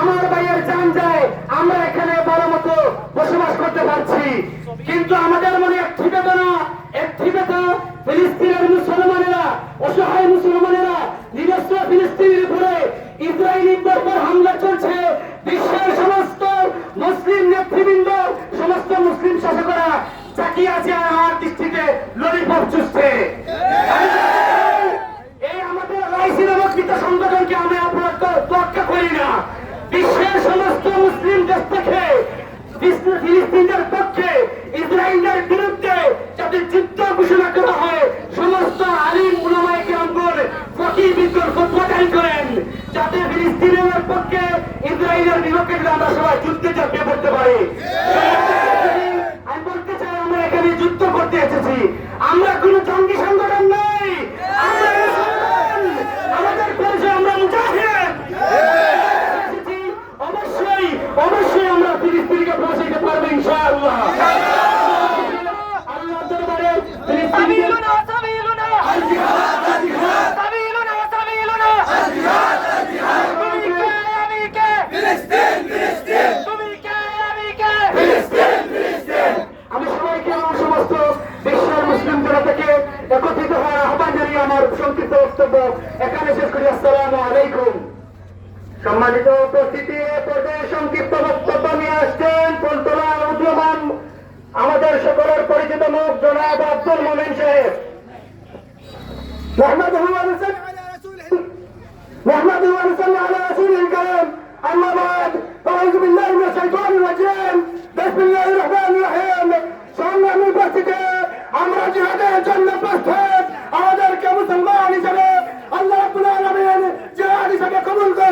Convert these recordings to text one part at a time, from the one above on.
আমার ভাইয়ের জান যায় আমরা এখানে বড় মতো বসবাস করতে পারছি। কিন্তু আমাদের মনে একটি বেদনা একটি বেদনা ফিলিস্তিনের মুসলমানেরা, অসহায় মুসলমানেরা নিজস্ব ফিলিস্তিনের উপরে ইসরায়েলি বর্বর হামলা চলছে। বিশ্বের সমস্ত মুসলিম নেতৃবৃন্দ, সমস্ত মুসলিম শাসকরা চাকিয়ে আছে আর আমার দৃষ্টিতে ললিপপ চুষছে। এই আমাদের রাইসি নামক সংগঠনকে আমি আপনার তোয়াক্কা করি না। বিশ্বের সমস্ত মুসলিম দেশ থেকে ফিলিস্তিন- ফিলিস্তিনদের পক্ষে ইসরায়েলের বিরুদ্ধে যাতে যুদ্ধ ঘোষণা করা হয়, সমস্ত আলিম উলামায়ে কেরামগণ বিদ্রোহ ফতোয়া করেন, যাতে ফিলিস্তিনের পক্ষে ইসরায়েলের বিপক্ষে আমরা সবাই যুদ্ধে ঝাঁপিয়ে পড়তে পারি। আমি বলতে চাই, আমরা এখানে যুদ্ধ করতে এসেছি। আমরা কোন জঙ্গি সংগঠন নই আমরা মুসলমান। আমাদের পরিচয় আমরা মুজাহিদ এসেছি, অবশ্যই অবশ্যই আমরা ফিলিস্তিনকে পৌঁছাইতে পারব ইনশাআল্লাহ।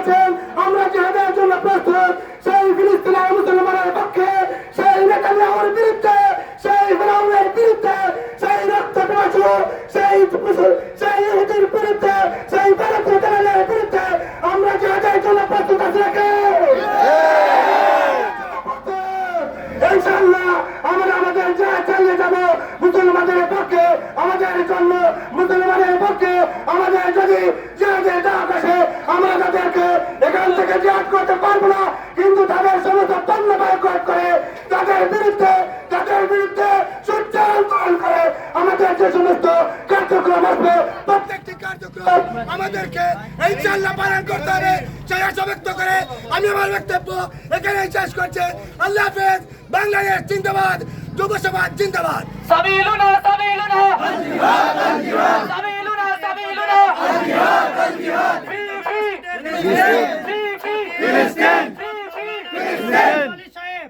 কবুল করেছেন আমরা জিহাদের জন্য প্রস্তুত সেই ফিলিস্তিনের মুসলমানের পক্ষে সেই নেতানিয়াহুর বিরুদ্ধে সেই ফিরাউনের বিরুদ্ধে সেই রক্ত পিপাসু সেই সেই ইহুদির বিরুদ্ধে সেই ভারতীয় দালালের বিরুদ্ধে আমরা জিহাদের জন্য প্রস্তুত আছি নাকি? ইনশাআল্লাহ আমরা আমাদের যা চালিয়ে যাব মুসলমানদের পক্ষে আমাদের জন্য মুসলমানের পক্ষে আমাদের যদি জিহাদের ডাক আসে আমরা তাদেরকে এখান থেকে জিহাদ করতে পারব না কিন্তু তাদের সমস্ত পণ্য বয়কট করে তাদের বিরুদ্ধে তাদের বিরুদ্ধে সূর্যান্তরণ করে আমাদের যে সমস্ত কার্যক্রম আসবে প্রত্যেকটি কার্যক্রম আমাদেরকে এই চাল্লা পালন করতে হবে সেই আশা ব্যক্ত করে আমি আমার বক্তব্য এখানে শেষ করছি আল্লাহ হাফেজ বাংলাদেশ জিন্দাবাদ যুব সমাজ জিন্দাবাদ سبيلنا سبيلنا سبيلنا سبيلنا في في في في فلسطين في في فلسطين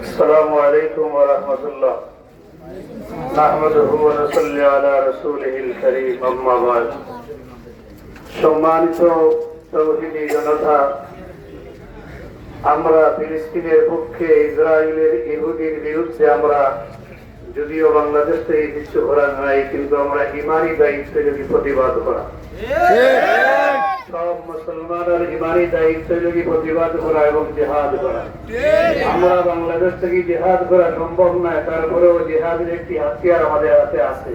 السلام عليكم ورحمة الله نحمده ونصلي على رسوله الكريم أما بعد সম্মানিত তৌহিদি জনতা, আমরা ফিলিস্তিনের পক্ষে ইসরায়েলের ইহুদির বিরুদ্ধে আমরা যদিও বাংলাদেশ থেকে কিছু করার নাই, কিন্তু আমরা ইমানি দায়িত্বে যদি প্রতিবাদ করা। সব মুসলমানের ইমানি দায়িত্ব যদি প্রতিবাদ করা এবং জেহাদ করা। আমরা বাংলাদেশ থেকে জেহাদ করা সম্ভব নয়, তারপরেও জেহাদের একটি হাতিয়ার আমাদের হাতে আছে।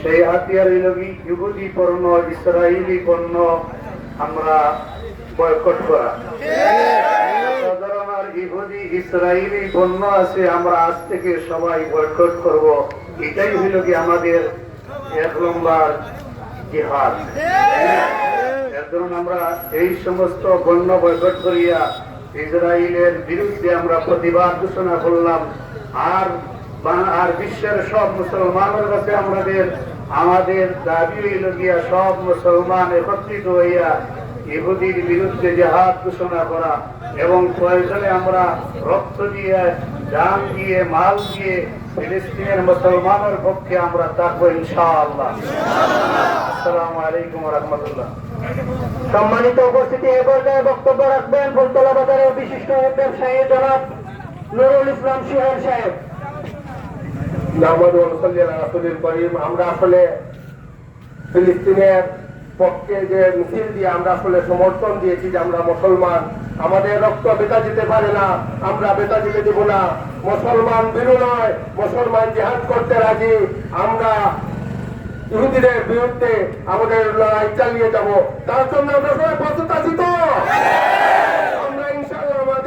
সেই হাতিয়ার হইল ইহুদি পণ্য ইসরায়েলি পণ্য আমরা বয়কট করা। ইহুদি ইসরায়েলি পণ্য আছে, আমরা আজ থেকে সবাই বয়কট করব। এটাই হইল কি আমাদের এক নম্বর জিহাদ। আমরা এই সমস্ত পণ্য বয়কট করিয়া ইসরায়েলের বিরুদ্ধে আমরা প্রতিবাদ ঘোষণা করলাম। আর আর বিশ্বের সব মুসলমানের কাছে আমাদের আমাদের দাবি হইল গিয়া সব মুসলমান একত্রিত হইয়া ইহুদির বিরুদ্ধে জেহাদ ঘোষণা করা এবং প্রয়োজনে আমরা রক্ত দিয়ে, জান দিয়ে, মাল দিয়ে ফিলিস্তিনের মুসলমানের পক্ষে আমরা থাকব ইনশাআল্লাহ। আসসালামু আলাইকুম রহমতুল্লাহ। সম্মানিত উপস্থিতি, এ পর্যায়ে বক্তব্য রাখবেন ফুলতলা বাজারের বিশিষ্ট ব্যবসায়ী জনাব নুরুল ইসলাম শিহার সাহেব নাহমাদু ওয়া নুসাল্লি আলা রাসূলিল কারীম আমরা আসলে ফিলিস্তিনের পক্ষে যে মিছিল দিয়ে আমরা আসলে সমর্থন দিয়েছি যে আমরা মুসলমান, আমাদের রক্ত বেতা যেতে পারে না, আমরা বেতা যেতে দেব না। মুসলমান বীরু নয়, মুসলমান জেহাদ করতে রাজি। আমরা ইহুদিদের বিরুদ্ধে আমাদের লড়াই চালিয়ে যাব। তার জন্য আমরা সবাই প্রস্তুত আছি তো?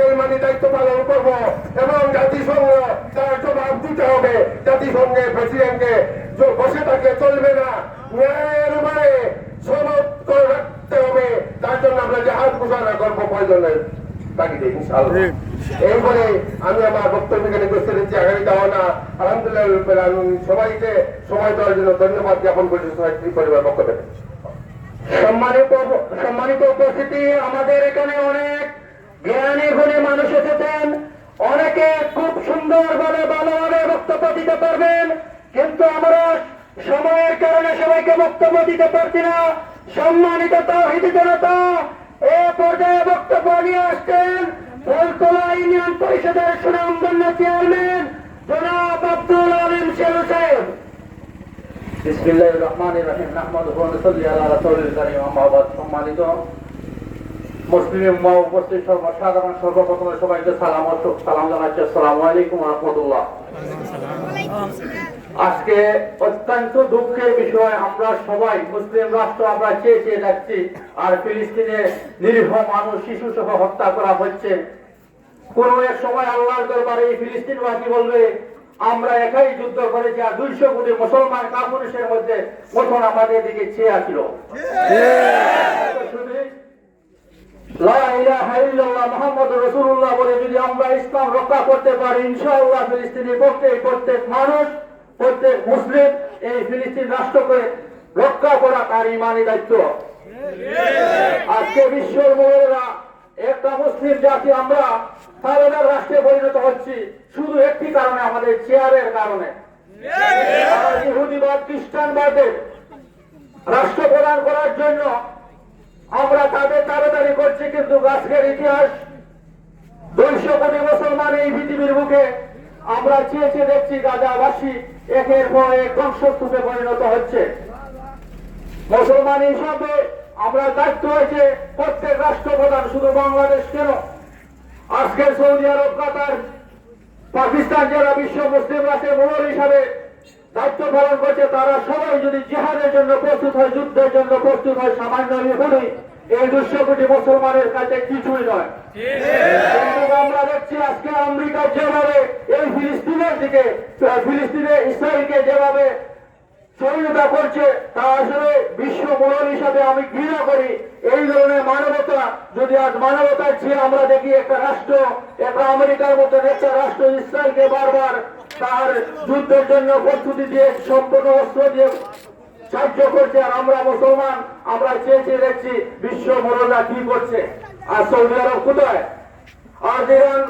আমরা মানে দায়িত্ব পালন করব এবং জাতিসংঘ তার জবাব দিতে হবে। জাতিসংঘের প্রেসিডেন্টকে বসে থাকে চলবে না ন্যায়ের উপরে সনদ রাখতে হবে। তার জন্য আমরা জাহাজ ঘোষণা করব প্রয়োজনে তাগিদে ইনশাআল্লাহ। এই বলে আমি আমার বক্তব্য এখানে বসে দিচ্ছি আগামী দাওয়ানা। আলহামদুলিল্লাহ সবাইকে সময় দেওয়ার জন্য ধন্যবাদ জ্ঞাপন করছি সবাই পরিবার পক্ষ থেকে। সম্মানিত সম্মানিত উপস্থিতি আমাদের এখানে অনেক জ্ঞানী গুণী মানুষ এসেছেন। অনেকে খুব সুন্দরভাবে ভালোভাবে বক্তব্য দিতে পারবেন, কিন্তু আমরা সময়ের কারণে সবাইকে বক্তব্য দিতে পারছি না। সম্মানিত তৌহিদি জনতা, এ পর্যায়ে বক্তব্য নিয়ে আসছেন ফুলতলা ইউনিয়ন পরিষদের সুনামধন্য চেয়ারম্যান জনাব আব্দুল আলিম শেলু সাহেব। বিসমিল্লাহির রহমানির রহিম, নাহমাদুহু ওয়া নুসাল্লি আলা রাসূলিল কারীম, আম্মা বাদ। সম্মানিত মুসলিম উম্মাহ উপস্থিত সর্বসাধারণ সর্বপ্রথমে সবাইকে সালাম সালাম জানাচ্ছি। আসসালামু আলাইকুম ওয়া রাহমাতুল্লাহ। আজকে অত্যন্ত দুঃখের বিষয় আমরা সবাই মুসলিম রাষ্ট্র আমরা চেয়ে চেয়ে যাচ্ছি আর ফিলিস্তিনে নিরীহ মানুষ শিশু সহ হত্যা করা হচ্ছে। কোন এক সময় আল্লাহর দরবারে এই ফিলিস্তিনবাসী বলবে আমরা একাই যুদ্ধ করেছি আর দুইশো কোটি মুসলমান কাপুরুষের মধ্যে মতন আমাদের দিকে চেয়ে আসছিল শুধু লা ইলাহা ইল্লাল্লাহ মুহাম্মাদুর রাসূলুল্লাহ বলে যদি আমরা ইসলাম রক্ষা করতে পারি ইনশাআল্লাহ ফিলিস্তিনের পক্ষে প্রত্যেক মানুষ প্রত্যেক মুসলিম এই ফিলিস্তিন রাষ্ট্রকে রক্ষা করা তার ইমানি দায়িত্ব। আজকে বিশ্বের মোড়েরা একটা মুসলিম জাতি আমরা রাষ্ট্রে পরিণত হচ্ছি শুধু একটি কারণে আমাদের চেয়ারের কারণে। ইহুদিবাদ খ্রিস্টানবাদের রাষ্ট্র প্রদান করার জন্য আমরা তাদের তাড়াতাড়ি করছি, কিন্তু আজকের ইতিহাস, দুইশো কোটি মুসলমান এই পৃথিবীর বুকে আমরা চেয়ে চেয়ে দেখছি গাজাবাসী একের পর এক ধ্বংসস্তূপে পরিণত হচ্ছে। মুসলমান হিসাবে আমরা দায়িত্ব হয়েছে প্রত্যেক রাষ্ট্রপ্রধান, শুধু বাংলাদেশ কেন? আজকের সৌদি আরব, কাতার, পাকিস্তান যারা বিশ্ব মুসলিম রাষ্ট্রের মূল হিসাবে দায়িত্ব পালন করছে তারা সবাই যদি জিহাদের জন্য প্রস্তুত হয়, যুদ্ধের জন্য প্রস্তুত হয়, সামান্য বিপরী এই দুশো কোটি মুসলমানের কাছে কিছুই নয়। আমরা দেখছি আজকে আমেরিকা যেভাবে এই ফিলিস্তিনের দিকে, ফিলিস্তিনে ইসরায়েলকে যেভাবে সহিংসতা করছে, তা আসলে বিশ্ব মূল হিসাবে আমি ঘৃণা করি। এই ধরনের মানবতা, যদি আজ মানবতার চেয়ে আমরা দেখি একটা রাষ্ট্র, একটা আমেরিকার মতন একটা রাষ্ট্র ইসরায়েলকে বারবার তার যুদ্ধের জন্য প্রস্তুতি দিয়ে, সম্পূর্ণ অস্ত্র দিয়ে সাহায্য করছে। আর আমরা মুসলমান, আমরা চেয়ে চেয়ে দেখছি বিশ্ব মোড়লরা কি করছে। আর সৌদি আরব কোথায়? আর ইরান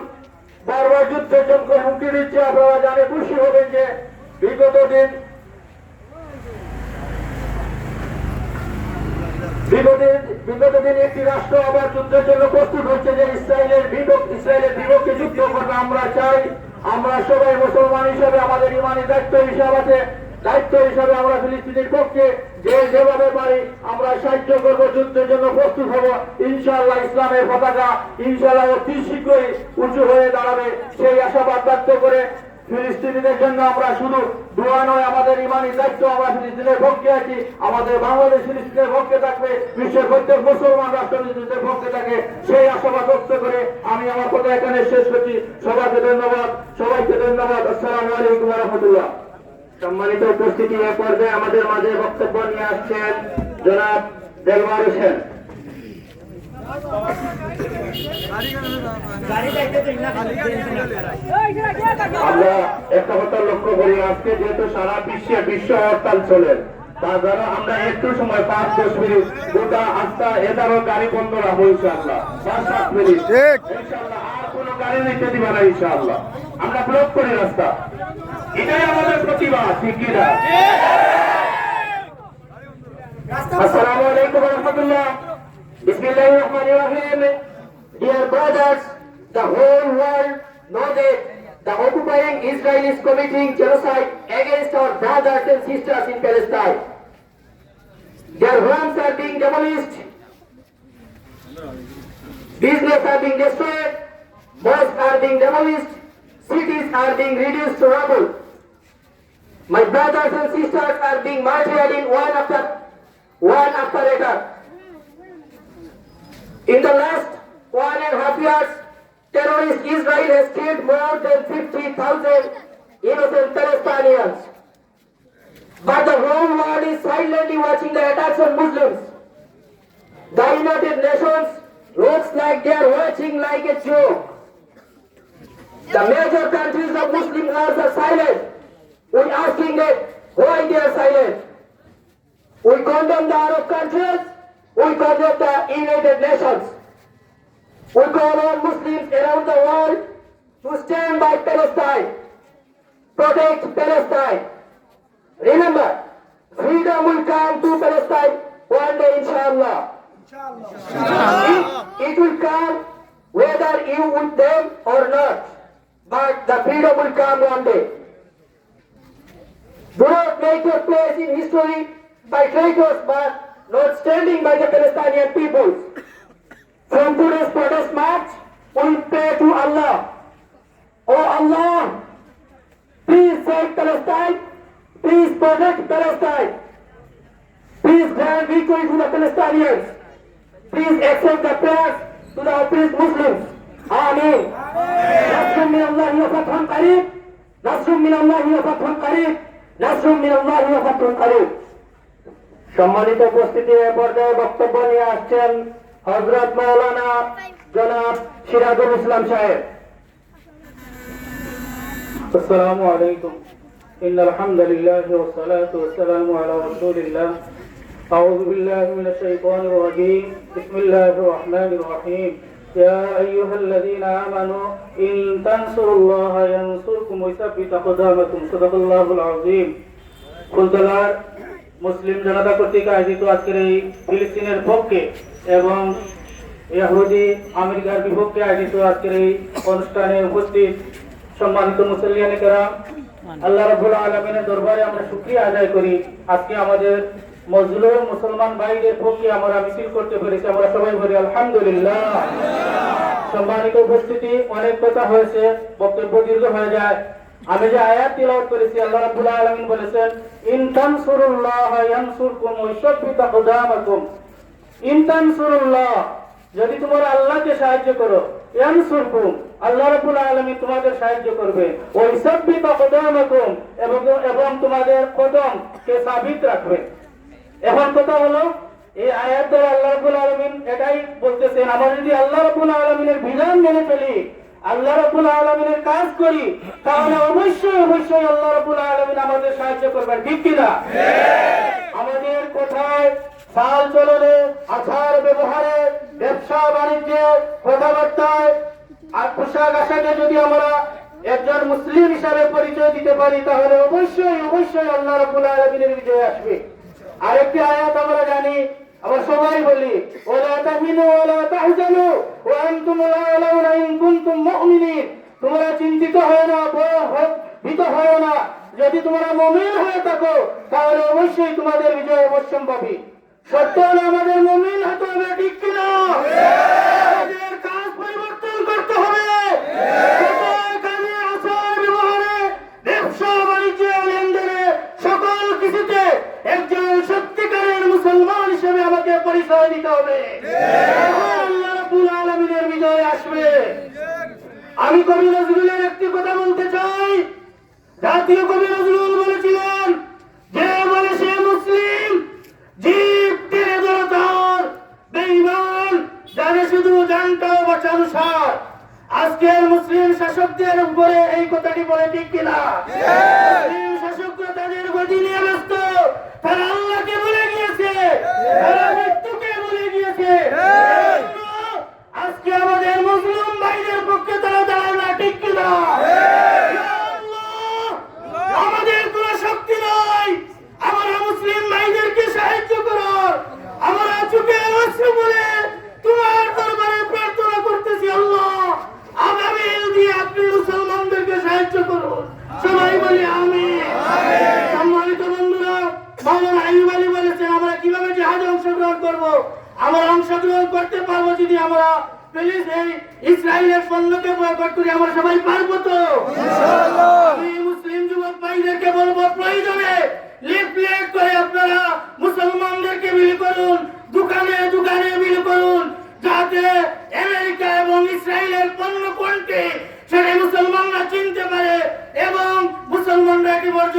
বারবার যুদ্ধের জন্য হুমকি দিচ্ছে। আপনারা জানে খুশি হবেন যে বিগত দিন বিগত দিন একটি রাষ্ট্র আবার যুদ্ধের জন্য প্রস্তুত হচ্ছে যে ইসরায়েলের বিপক্ষ ইসরায়েলের বিপক্ষে যুদ্ধ করবে। আমরা চাই আমরা সবাই মুসলমান হিসেবে, আমাদের ইমানি দায়িত্ব হিসাব আছে। দায়িত্ব হিসাবে আমরা ফিলিস্তিনের পক্ষে যে যেভাবে পারি, আমরা সাহায্য করব, যুদ্ধের জন্য প্রস্তুত হব। ইনশাআল্লাহ ইসলামের পতাকা ইনশাআল্লাহ অতি শীঘ্রই উঁচু হয়ে দাঁড়াবে। সেই আশাবাদ ব্যক্ত করে ফিলিস্তিনিদের জন্য আমরা শুধু দোয়া নয়, আমাদের ইমানি দায়িত্ব আমরা ফিলিস্তিনের পক্ষে আছি, আমাদের বাংলাদেশ ফিলিস্তিনের পক্ষে থাকবে, বিশ্বের প্রত্যেক মুসলমান রাষ্ট্রনীতিদের পক্ষে থাকে। সেই আশাবাদ ব্যক্ত করে আমি আমার কথা এখানে শেষ করছি। সবাইকে ধন্যবাদ সবাইকে ধন্যবাদ। আসসালামু আলাইকুম রহমতুল্লাহ সম্মানিত উপস্থিতি এ পর্যায়ে আমাদের মাঝে বক্তব্য নিয়ে আসছেন জনাব দেলওয়ার হোসেন। আমরা একটা কথা লক্ষ্য করি আজকে যেহেতু সারা বিশ্বে বিশ্ব হরতাল চলে দ্বারা আমরা একটু সময় পাঁচ দশ মিনিট গোটা আস্থা এদারও গাড়ি বন্ধ রাখব ইনশাআল্লাহ। পাঁচ সাত মিনিট। ইনশাআল্লাহ আর কোনো গাড়ি নিতে দিবে না ইনশাআল্লাহ। আমরা ব্লক করি রাস্তা। এটাই আমাদের কি না? আসসালামু আলাইকুম রহমতুল্লাহ। Dear brothers, the whole world knows that the occupying Israel is committing genocide against our brothers and sisters in Palestine. Their homes are being demolished, business are being destroyed, mosques are being demolished, cities are being reduced to rubble. My brothers and sisters are being martyred in one after one after another. In the last one and a half years, terrorist Israel has killed more than 50,000 innocent Palestinians. But the whole world is silently watching the attacks on Muslims. The United Nations looks like they are watching like a joke. The major countries of Muslim world are silent. We are asking them why they are silent. We condemn the Arab countries. We condemn the United Nations. We call on Muslims around the world to stand by Palestine, protect Palestine. Remember, freedom will come to Palestine one day, inshallah. It, it will come whether you with them or not, but the freedom will come one day. Do not make your place in history by traitors, but not standing by the Palestinian people. From today's protest march, we pray to Allah. Oh Allah, please save Palestine. Please protect Palestine. Please grant victory to the Palestinians. Please accept the prayers to the oppressed Muslims. Ameen. نصر من الله وفتح قريب. نصر من الله وفتح قريب. نصر من الله وفتح قريب. সম্মানিত উপস্থিতি এ পর্যায়ে বক্তব্য নিয়ে আসছেন হজরত মাওলানা জনাব সিরাজুল ইসলাম সাহেব السلام عليكم إن الحمد لله والصلاة والسلام على رسول الله أعوذ بالله من الشيطان الرجيم بسم الله الرحمن الرحيم يا أيها الذين آمنوا إن تنصروا الله ينصركم ويثبت أقدامكم صدق الله العظيم ফুলতলার মুসলিম জনতা কর্তৃক আয়োজিত আজকের এই ফিলিস্তিনের পক্ষে এবং ইহুদি আমেরিকার বিপক্ষে আয়োজিত আজকের এই অনুষ্ঠানে উপস্থিত সম্মানিত মুসলিয়ানিকেরা আল্লাহ রাব্বুল আলামিনের দরবারে আমরা শুকরিয়া আদায় করি। আজকে আমাদের মজলুম মুসলমান ভাইদের পক্ষে আমরা মিছিল করতে পেরেছি, আমরা সবাই বলি আলহামদুলিল্লাহ। সম্মানিত উপস্থিতি, অনেক কথা হয়েছে, বক্তব্য দীর্ঘ হয়ে যায়। আমি যে আয়াত তিলাওয়াত করেছি, আল্লাহ রাব্বুল আলামিন বলেছেন, ইন তানসুরুল্লাহ ইয়ানসুরকুম ওয়া ইউসাব্বিত আকদামাকুম ইন তানসুরুল্লাহ, যদি তোমরা আল্লাহকে সাহায্য করো, ইয়ানসুরকুম, আল্লাহ রাব্বুল আলামিন তোমাদের সাহায্য করবে। ওয়া ইউসাব্বিত আকদামাকুম এবং এবং তোমাদের কদম কে সাবিত রাখবে। এখন কথা হলো, এই আয়াত দ্বারা আল্লাহ রাব্বুল আলামিন এটাই বলতেছেন, আমরা যদি আল্লাহ রাব্বুল আলামিনের বিধান মেনে চলি আল্লাহ রাব্বুল আলামিনের কাজ করি, তাহলে অবশ্যই অবশ্যই আল্লাহ রাব্বুল আলামিন আমাদের সাহায্য করবেন, ঠিক কি না আমাদের কোথায় চাল চলনে আচার ব্যবহারে, ব্যবসা বাণিজ্যে, কথাবার্তায়, আর পোশাক আশাকে যদি আমরা একজন মুসলিম হিসাবে পরিচয় দিতে পারি, তাহলে অবশ্যই অবশ্যই আল্লাহ রাব্বুল আলামিনের বিজয় আসবে। আরেকটি আয়াত আমরা জানি আমরা সবাই বলি, ওলা তাহিনু, ওলা তাহজানু, ওয়া আনতুম লা ইন কুনতুম মুমিনিন। তোমরা চিন্তিত হয় না ভীত হয় না। যদি তোমরা মুমিন হয়ে থাকো, তাহলে অবশ্যই তোমাদের বিজয় অবশ্যম্ভাবী। সত্য হলে, আমাদের মুমিন হতে হবে ঠিক কিনা আমাদের কাজ পরিবর্তন করতে হবে কোথায় কাজে আচার ব্যবহারে একজন সত্যিকারের মুসলমান হিসেবে আমাকে পরিচয় দিতে হবে তখন আল্লাহ রাব্বুল আলামিনের বিজয় আসবে আমি কবি নজরুলের একটি কথা বলতে চাই জাতীয় কবি নজরুল বলেছিলেন যে বলে সে মুসলিম জীব টেনে ধরো তার বেঈমান জানে শুধু জানটাও বাঁচানো সার আজকের মুসলিম শাসকদের উপরে এই কথাটি বলে ঠিক কিনা মুসলিম শাসকরা তাদের গতি নিয়ে ব্যস্ত তারা আল্লাহকে বলে গিয়েছে তারা মৃত্যুকে বলে গিয়েছে এজন্য আজকে আমাদের মুসলিম ভাইদের পক্ষে তারা দাঁড়ায় না ঠিক কিনা ইয়া আল্লাহ, আমাদের কোনো শক্তি নাই আমরা মুসলিম ভাইদেরকে সাহায্য করার আমরা চুপে অশ্রু বলে তোমার দরবারে প্রার্থনা করতেছি আল্লাহ আগামী দিয়ে আপনি মুসলমানদেরকে সাহায্য করুন সবাই বলি আমি সম্মানিত বন্ধুরা মাওলানা আইয়ুব আলী বলেছেন আমরা কীভাবে জিহাদে অংশগ্রহণ করব আমরা অংশগ্রহণ করতে পারব যদি আমরা প্লিজ এই ইসরায়েলের পণ্যকে বয়কট করি আমরা সবাই পারব তো আমি মুসলিম যুবক ভাইদেরকে বলব প্রয়োজনে লিফলেট করে আপনারা মুসলমানদেরকে বিলি করুন দোকানে দোকানে বিলি করুন যাতে আমেরিকা এবং ইসরায়েলের পণ্য কোনটি সেটা মুসলমানরা চিনতে পারে এবং মুসলমানরা এটি বর্জন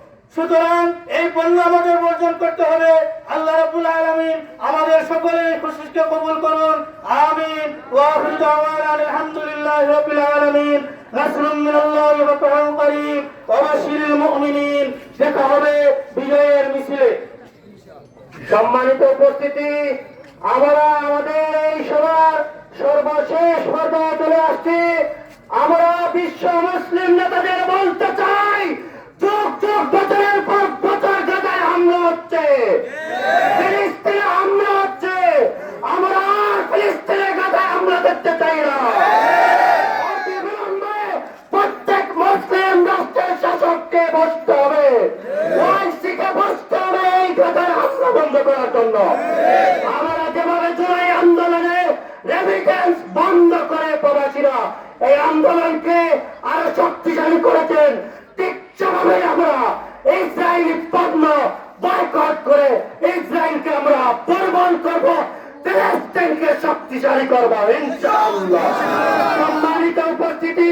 সুতরাং এই পণ্য আমাদের বর্জন করতে হবে আল্লাহ রাব্বুল আলামিন আমাদের সকলের খুশিকে কবুল করুন। আমিন। হবে বিজয়ের মিছিলে। সম্মানিত উপস্থিতি, আমরা আমাদের এই সভার সর্বশেষ পর্যায়ে চলে আসছি। আমরা বিশ্ব মুসলিম নেতাদের বন্ধ করার জন্য। আমরা যেভাবে জুলাই আন্দোলনে রেমিটেন্স বন্ধ করে প্রবাসীরা, এই আন্দোলনকে আরও শক্তিশালী করেছেন ঠিক আমরা ইসরায়েলি পণ্য বয়কট করে ইসরায়েলকে আমরা দুর্বল করব, ফিলিস্তিনকে শক্তিশালী করব, ইনশাআল্লাহ। সম্মানিত উপস্থিতি,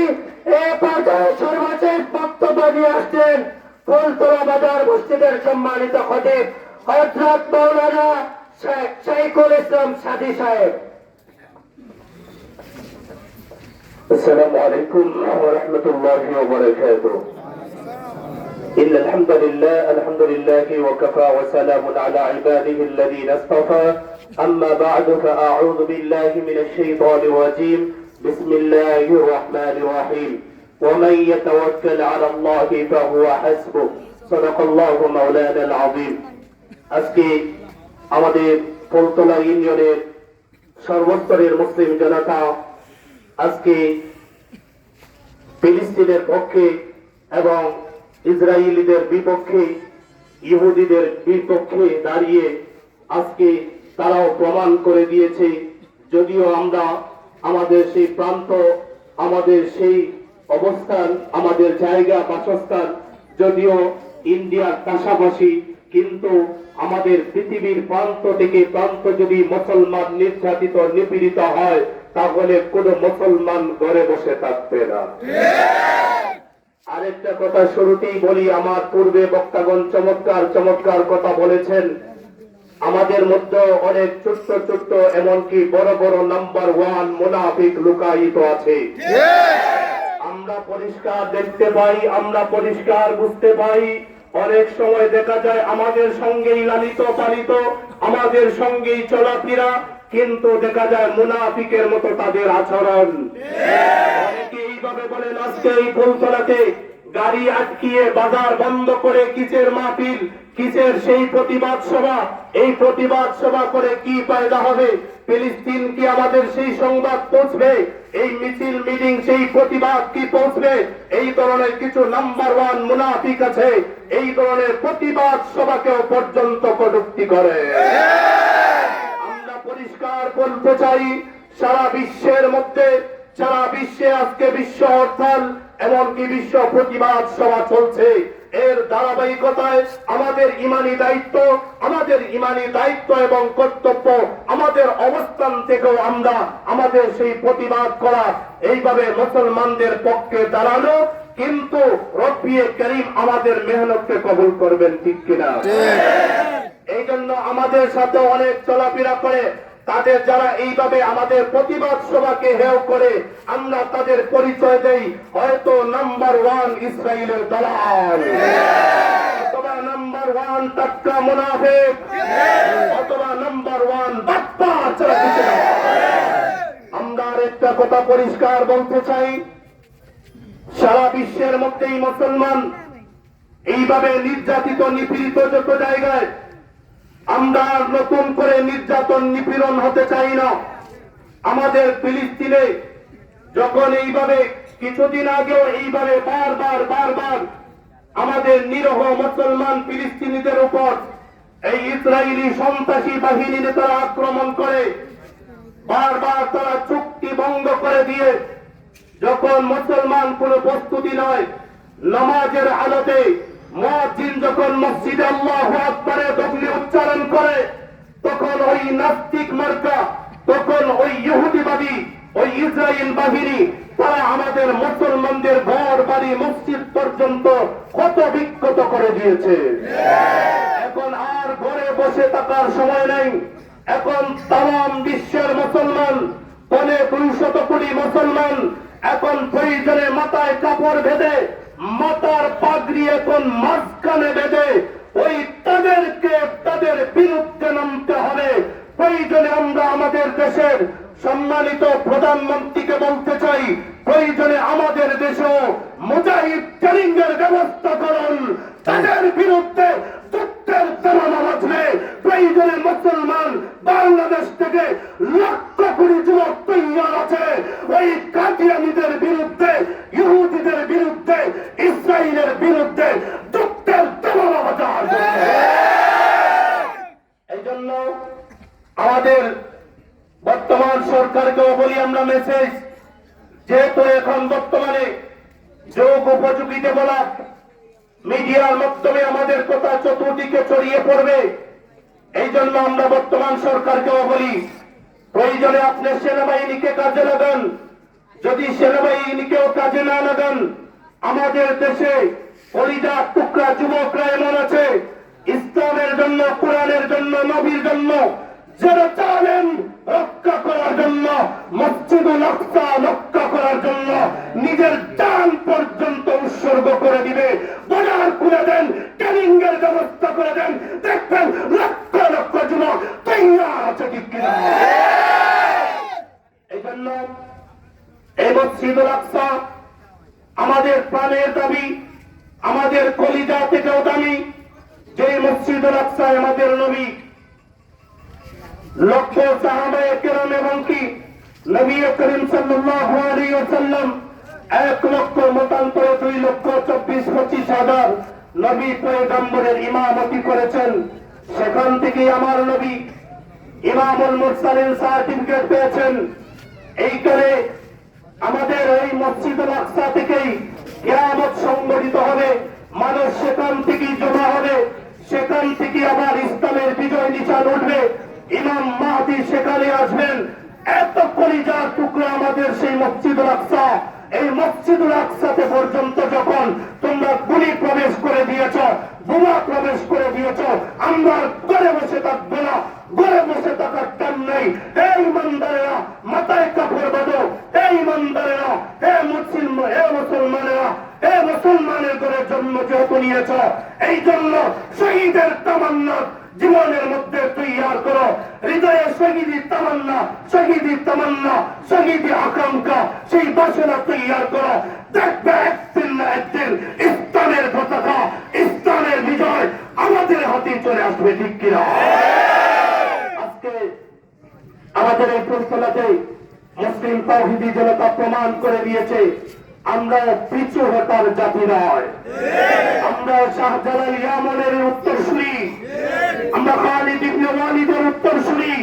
এ পর্যায়ে সর্বশেষ বক্তব্য নিয়ে আসছেন ফুলতলা বাজার মসজিদের সম্মানিত খতিব হজরত মৌলানা শেখ শাইকুল ইসলাম সাদি সাহেব السلام عليكم ورحمة الله وبركاته إن الحمد لله الحمد لله وكفى وسلام على عباده الذين اصطفى أما بعد فأعوذ بالله من الشيطان الرجيم بسم الله الرحمن الرحيم ومن يتوكل على الله فهو حسبه صدق الله مولانا العظيم আজকে আমাদের ফুলতলা ইউনিয়নের সর্বস্তরের মুসলিম জনতা আজকে ফিলিস্তিনের পক্ষে এবং ইসরায়েলিদের বিপক্ষে, ইহুদিদের বিপক্ষে দাঁড়িয়ে আজকে তারাও প্রমাণ করে দিয়েছে। যদিও আমরা আমাদের সেই প্রান্ত, আমাদের সেই অবস্থান, আমাদের জায়গা, বাসস্থান, যদিও ইন্ডিয়ার পাশাপাশি কিন্তু আমাদের পৃথিবীর প্রান্ত থেকে প্রান্ত যদি মুসলমান নির্যাতিত, নিপীড়িত হয়, তাহলে কোন মুসলমান ঘরে বসে থাকবে না। আরেকটা কথা শুরুতেই বলি, আমার পূর্বে বক্তাগণ চমৎকার চমৎকার কথা বলেছেন। আমাদের মধ্যে অনেক ছোট্ট ছোট্ট, এমনকি বড় বড় নাম্বার ওয়ান মুনাফিক লুকায়িত আছে। আমরা পরিষ্কার দেখতে পাই, আমরা পরিষ্কার বুঝতে পাই অনেক সময় দেখা যায় আমাদের সঙ্গেই লালিত পালিত, আমাদের সঙ্গেই চলাফেরা, কিন্তু দেখা যায় মুনাফিকের মতো তাদের আচরণ। অনেকে এইভাবে বলেন, আজকে এই ফুলতলাতে গাড়ি আটকিয়ে বাজার বন্ধ করে কিসের মাহফিল, কিসের সেই প্রতিবাদ সভা? এই প্রতিবাদ সভা করে কি ফায়দা হবে? ফিলিস্তিন কি আমাদের সেই সংবাদ পৌঁছবে? এই মিছিল, মিটিং, সেই প্রতিবাদ কি পৌঁছবে? এই ধরনের কিছু নাম্বার ওয়ান মুনাফিক আছে। এই ধরনের প্রতিবাদ সভাকেও পর্যন্ত কটুক্তি করে। আমরা পরিষ্কার বলতে চাই, সারা বিশ্বের মধ্যে, সারা বিশ্বে আজকে বিশ্ব হরতাল এমনকি বিশ্ব প্রতিবাদ সভা চলছে। এর ধারাবাহিকতায় আমাদের ইমানি দায়িত্ব আমাদের ইমানি দায়িত্ব এবং কর্তব্য আমাদের অবস্থান থেকেও আমরা আমাদের সেই প্রতিবাদ করা এইভাবে মুসলমানদের পক্ষে দাঁড়ানো কিন্তু রব্বিয়ে করিম আমাদের মেহনতকে কবুল করবেন ঠিক কিনা? এই জন্য আমাদের সাথে অনেক চলাফেরা করে তাদের যারা এইভাবে আমাদের প্রতিবাদ সভাকে হেও করে, আমরা তাদের পরিচয় দেই হয়তো নাম্বার ওয়ান ইসরায়েলের দালাল। অথবা নাম্বার ওয়ান অথবা নাম্বার ওয়ান বাপ্পা। আমরা কথা পরিষ্কার বলতে চাই। সারা বিশ্বের মধ্যেই মুসলমান এইভাবে নির্যাতিত নিপীড়িত যত জায়গায় আমরা নতুন করে নির্যাতন নিপীড়ন হতে চাই না। আমাদের ফিলিস্তিনে যখন এইভাবে, কিছুদিন আগেও এইভাবে বারবার বারবার আমাদের নিরহ মুসলমান ফিলিস্তিনিদের উপর এই ইসরায়েলি সন্ত্রাসী বাহিনী তারা আক্রমণ করে, বারবার তারা চুক্তি ভঙ্গ করে দিয়ে যখন মুসলমান কোন প্রস্তুতি নয়, নামাজের আলোতে মুয়াজ্জিন যখন মসজিদে আল্লাহ আকবরে তকলি উচ্চারণ করে, তখন ওই নাস্তিক মার্কা, তখন ওই ইহুদিবাদী, ওই ইসরায়েল বাহিনী তারা আমাদের মুসলমানদের ঘর, বাড়ি, মসজিদ পর্যন্ত ক্ষত বিক্ষত করে দিয়েছে। এখন আর ঘরে বসে থাকার সময় নেই। এখন তাম বিশ্বের মুসলমান পনে দুইশত কোটি মুসলমান, এখন প্রয়োজনে মাথায় কাপড় বেঁধে মাথার পাগড়ি এখন মাঝখানে বেঁধে ওই তাদেরকে তাদের বিরুদ্ধে নামতে হবে। প্রয়োজনে আমরা আমাদের দেশের সম্মানিত প্রধানমন্ত্রীকে বলতে চাই, প্রয়োজনে আমাদের দেশেও মুজাহিদ ট্রেনিং এর ব্যবস্থা করুন। তাদের বিরুদ্ধে মুসলমান বাংলাদেশ থেকে লক্ষ কোটি যুবক তৈয়ার আছে। ওই কাদিয়ানিদের বিরুদ্ধে, ইহুদিদের বিরুদ্ধে ইসরায়েলের বিরুদ্ধে যুদ্ধের জামানা এই জন্য আমাদের বর্তমান সরকারকেও বলি আমরা মেসেজ যেহেতু এখন বর্তমানে যোগ উপযোগীতে বলা মিডিয়ার মাধ্যমে আমাদের কথা চতুর্দিকে ছড়িয়ে পড়বে। এই জন্য আমরা বর্তমান সরকারকেও বলি প্রয়োজনে আপনি সেনাবাহিনীকে কাজে লাগান। যদি সেনাবাহিনীকেও কাজে না লাগান, আমাদের দেশে হরিদা টুকরা যুবকরা এমন আছে। ইসলামের জন্য, কোরআনের জন্য, নবীর জন্য যারা চালেন। রক্ষা করার জন্য, মসজিদুল আকসা রক্ষা করার জন্য নিজের জান পর্যন্ত উৎসর্গ করে দিবে। বাজার খুলে দেন ট্রেনিং এর ব্যবস্থা করে দেন। দেখবেন লক্ষ লক্ষ যুবক তৈরি আছে এই জন্য এই মসজিদুল আকসা আমাদের প্রাণের দাবি, আমাদের কলিজা থেকেও দামি। যে মসজিদুল আকসায় আমাদের নবী লক্ষ সাহাবায়ে এবং কি নবী করিম সাল্লাল্লাহু এক লক্ষ, মতান্তরে দুই লক্ষ, চব্বিশ, পঁচিশ হাজার নবী পয়গম্বরের ইমামতি করেছেন। সেখান থেকে আমার নবী ইমামুল মুরসালিন সার্টিফিকেট পেয়েছেন। এইখানে আমাদের এই মসজিদুল আকসা থেকেই কিয়ামত সংগঠিত হবে। মানুষ সেখান থেকেই জমা হবে। সেখান থেকে আবার ইসলামের বিজয় নিশান উঠবে। ইমাম মাহাদি সেখানে আসবেন। এত কলিজার টুকরো আমাদের সেই মসজিদুল আকসা। এই মসজিদুল আকসাতে পর্যন্ত যখন তোমরা গুলি প্রবেশ করে দিয়েছ, বোমা প্রবেশ করে দিয়েছ, আমরা ঘরে বসে থাকব না ঘরে বসে থাকার টান নেই। হে ইমানদারেরা, মাথায় কাপড় বাঁধো। হে ইমানদারেরা, হে মুসলিম, হে মুসলমানেরা, হে মুসলমানের ঘরে জন্ম যেহেতু নিয়েছ এই জন্য শহীদের তামান্না জীবনের মধ্যে তৈয়ার করো। হৃদয়ে শহীদি তামান্না শহীদি তামান্না, শহীদি আকাঙ্ক্ষা, সেই বাসনা তৈয়ার করো। দেখবে একদিন না একদিন ইসলামের পতাকা ইসলামের বিজয় আমাদের হাতে চলে আসবে, ঠিক কিনা? আজকে আমাদের এই ফুলতলাতে মুসলিম তৌহিদি জনতা প্রমাণ করে দিয়েছে আমরা পিছু হতার জাতি নয়। আমরা শাহজালাল ইয়ামনের উত্তরসূরি। আমরা খালিদ ইবনে ওয়ালিদের উত্তরসূরি।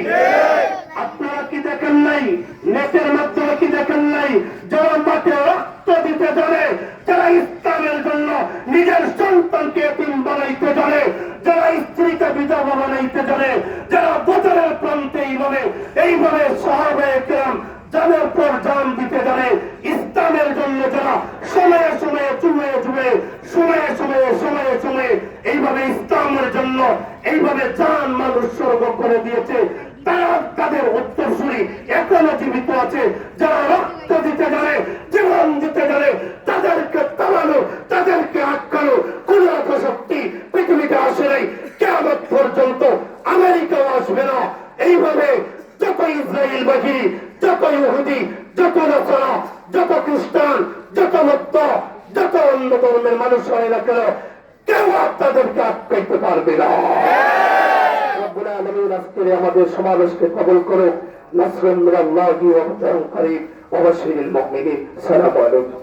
আপনারা কি দেখেন নাই? নেটের মাধ্যমে কি দেখেন নাই? যারা মাঠে রক্ত দিতে জানে, যারা ইসলামের জন্য নিজের সন্তানকে এতিম বানাইতে জানে, যারা স্ত্রীকে বিধবা বানাইতে জানে, যারা বছরের প্রান্তে এইভাবে এইভাবে সাহাবে জানের পর জান দিতে জানে ইসলামের জন্য যারা সময়ে সময়ে চুমে চুমে সময়ে সময়ে সময়ে সময়ে এইভাবে ইসলামের জন্য এইভাবে জান মানুষ স্বর্গ করে দিয়েছে তারা তাদের উত্তরসূরি এখনও জীবিত আছে যারা রক্ত দিতে জানে জীবন দিতে জানে তাদেরকে তাড়ানো তাদেরকে আটকানো কোন শক্তি পৃথিবীতে আসে নাই কেমন পর্যন্ত আমেরিকাও আসবে না এইভাবে যত ইসরায়েল বাহিনী যত ইহুদি যত নসরা যত খ্রিস্টান যত মত্ত যত অন্য ধর্মের মানুষ হয় না কেন কেউ আপনাদেরকে আটকাইতে পারবে না রব্বুল আলামিন আজকের আমাদের কবল করো নাসরুল্লাহ মুমিনিন। সালামু আলাইকুম।